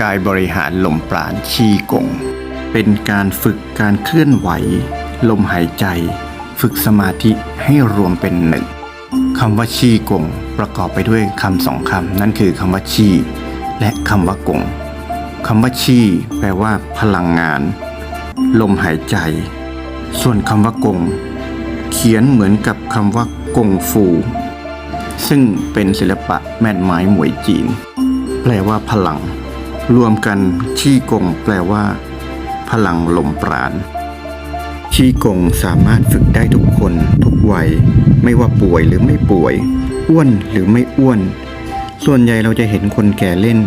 กายบริหารลมปราณชีกง เป็นการฝึกการเคลื่อนไหว ลมหายใจ ฝึกสมาธิให้รวมเป็นหนึ่งคำว่าชีกง ประกอบไปด้วยคำสองคำนั่นคือคำว่าชี และคำว่ากงคำว่าชี แปลว่า พลังงาน ลมหายใจ ส่วนคำว่ากง เขียนเหมือนกับคำว่ากงฟู ซึ่งเป็นศิลปะแม่นไม้หมวยจีน แปลว่าพลัง รวมกันชี่กงแปลว่า พลังลมปราณชี่กงสามารถฝึกได้ทุกคน ทุกวัย ไม่ว่าป่วยหรือไม่ป่วย อ้วนหรือไม่อ้วน ส่วนใหญ่เราจะเห็นคนแก่เล่น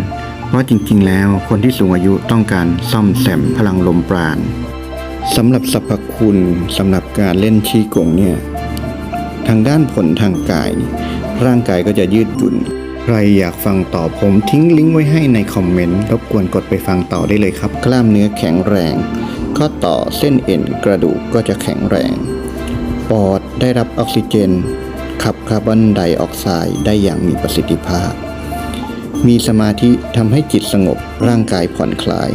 เพราะจริงๆ แล้วคนที่สูงอายุต้องการซ่อมแซมพลังลมปราณสำหรับสรรพคุณสำหรับการเล่นชี่กงเนี่ย ทางด้านผลทางกาย ร่างกายก็จะยืดหยุ่น ใครอยากฟังต่อผมทิ้งลิงก์ไว้ให้ในคอมเมนต์รบกวนกดไปฟังต่อได้เลยครับ กล้ามเนื้อแข็งแรง ข้อต่อเส้นเอ็นกระดูกก็จะแข็งแรง ปอดได้รับออกซิเจน ขับคาร์บอนไดออกไซด์ได้อย่างมีประสิทธิภาพ มีสมาธิทำให้จิตสงบร่างกายผ่อนคลาย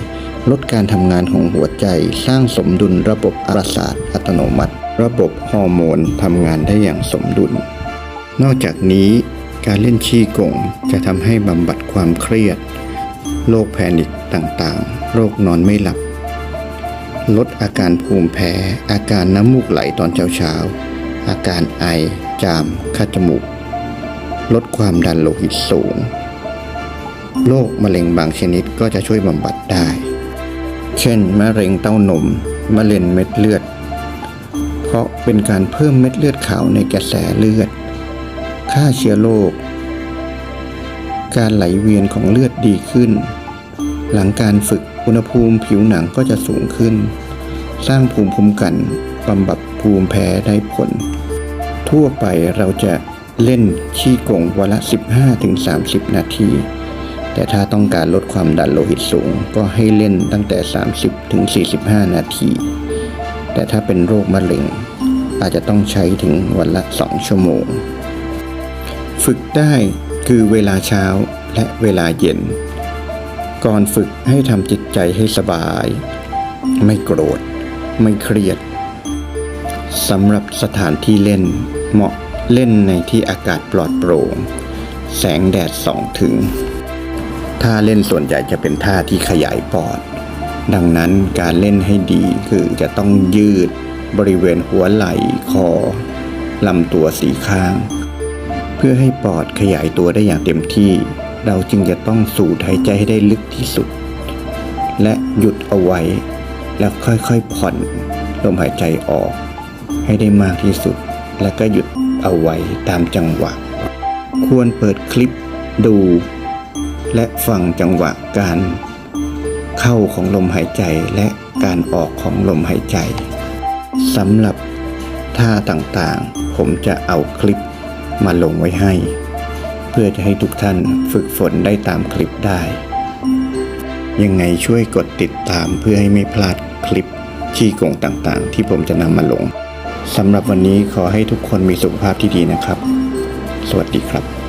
ลดการทำงานของหัวใจสร้างสมดุลระบบประสาทอัตโนมัติ ระบบฮอร์โมนทำงานได้อย่างสมดุล นอกจากนี้ การเล่นชีกงจะทำให้บำบัดความเครียด โรคแพนิคต่างๆ โรคนอนไม่หลับ ลดอาการภูมิแพ้ อาการน้ำมูกไหลตอนเช้าๆ อาการไอ จาม คัดจมูก ลดความดันโลหิตสูง โรคมะเร็งบางชนิดก็จะช่วยบำบัดได้ เช่น มะเร็งเต้านม มะเร็งเม็ดเลือด เพราะเป็นการเพิ่มเม็ดเลือดขาวในกระแสเลือด ฆ่าเชื้อโรค การไหลเวียนของเลือดดีขึ้น หลังการฝึกอุณหภูมิผิวหนังก็จะสูงขึ้น สร้างภูมิคุ้มกันบำบัดภูมิแพ้ได้ผล ทั่วไปเราจะเล่นชี้กงวันละ 15-30 นาที แต่ถ้าต้องการลดความดันโลหิตสูง ก็ให้เล่นตั้งแต่ 30-45 นาที แต่ถ้าเป็นโรคมะเร็งอาจจะต้องใช้ถึงวันละ 2 ชั่วโมง ฝึกได้คือเวลาเช้าและเวลาเย็น ก่อนฝึกให้ทำจิตใจให้สบาย ไม่โกรธ ไม่เครียดสำหรับสถานที่เล่นเหมาะเล่นในที่อากาศปลอดโปร่ง แสงแดดส่องถึงท่าเล่นส่วนใหญ่จะเป็นท่าที่ขยายปอด ดังนั้นการเล่นให้ดีคือจะต้องยืดบริเวณหัวไหล่คอลำตัวสีข้าง เพื่อให้ปอดขยายตัวได้อย่างเต็มที่ เราจึงจะต้องสูดหายใจให้ได้ลึกที่สุด และหยุดเอาไว้ แล้วค่อยๆผ่อนลมหายใจออก ให้ได้มากที่สุด แล้วก็หยุดเอาไว้ตามจังหวะ ควรเปิดคลิปดู และฟังจังหวะการเข้าของลมหายใจและการออกของลมหายใจสำหรับท่าต่างๆ ผมจะเอาคลิป มาลงไว้ให้ เพื่อจะให้ทุกท่านฝึกฝนได้ตามคลิปได้ ยังไงช่วยกดติดตามเพื่อให้ไม่พลาดคลิปชี้กงต่างๆ ที่ผมจะนำมาลงสำหรับวันนี้ขอให้ทุกคนมีสุขภาพที่ดีนะครับ สวัสดีครับ